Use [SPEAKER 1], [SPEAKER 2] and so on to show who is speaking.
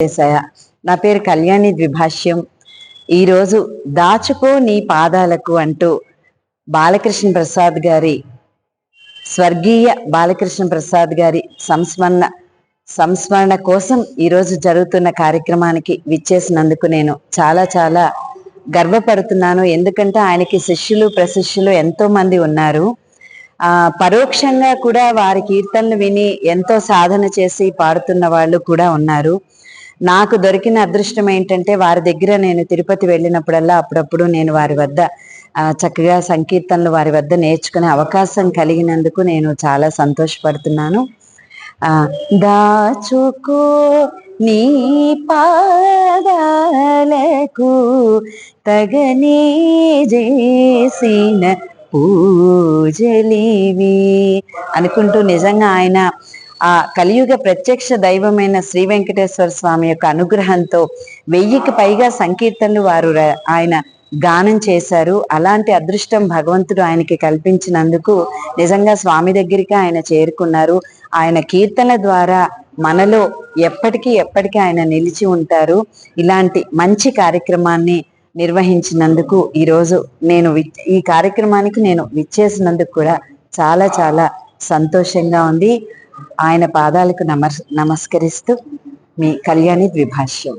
[SPEAKER 1] చేశాయ? నా పేరు కళ్యాణి ద్విభాష్యం. ఈరోజు దాచుకో నీ పాదాలకు అంటూ బాలకృష్ణ ప్రసాద్ గారి స్వర్గీయ బాలకృష్ణ ప్రసాద్ గారి సంస్మరణ సంస్మరణ కోసం ఈరోజు జరుగుతున్న కార్యక్రమానికి విచ్చేసినందుకు నేను చాలా చాలా గర్వపడుతున్నాను. ఎందుకంటే ఆయనకి శిష్యులు ప్రశిష్యులు ఎంతో మంది ఉన్నారు. ఆ పరోక్షంగా కూడా వారి కీర్తనలు విని ఎంతో సాధన చేసి పాడుతున్న వాళ్ళు కూడా ఉన్నారు. నాకు దొరికిన అదృష్టం ఏంటంటే వారి దగ్గర నేను తిరుపతి వెళ్ళినప్పుడల్లా అప్పుడప్పుడు నేను వారి వద్ద చక్కగా సంకీర్తనలు వారి వద్ద నేర్చుకునే అవకాశం కలిగినందుకు నేను చాలా సంతోషపడుతున్నాను. దాచుకో నీ పాదాలకు తగనే చేసిన పూజలివి అనుకుంటూ నిజంగా ఆయన ఆ కలియుగ ప్రత్యక్ష దైవమైన శ్రీ వెంకటేశ్వర స్వామి యొక్క అనుగ్రహంతో వెయ్యికి పైగా సంకీర్తనలు వారు ఆయన గానం చేశారు. అలాంటి అదృష్టం భగవంతుడు ఆయనకి కల్పించినందుకు నిజంగా స్వామి దగ్గరికి ఆయన చేరుకున్నారు. ఆయన కీర్తన ద్వారా మనలో ఎప్పటికీ ఎప్పటికీ ఆయన నిలిచి ఉంటారు. ఇలాంటి మంచి కార్యక్రమాన్ని నిర్వహించినందుకు ఈరోజు నేను వి- ఈ కార్యక్రమానికి నేను విచ్చేసినందుకు కూడా చాలా చాలా సంతోషంగా ఉంది. ఆయన పాదాలకు నమస్ నమస్కరిస్తూ మీ కళ్యాణి ద్విభాష్యం.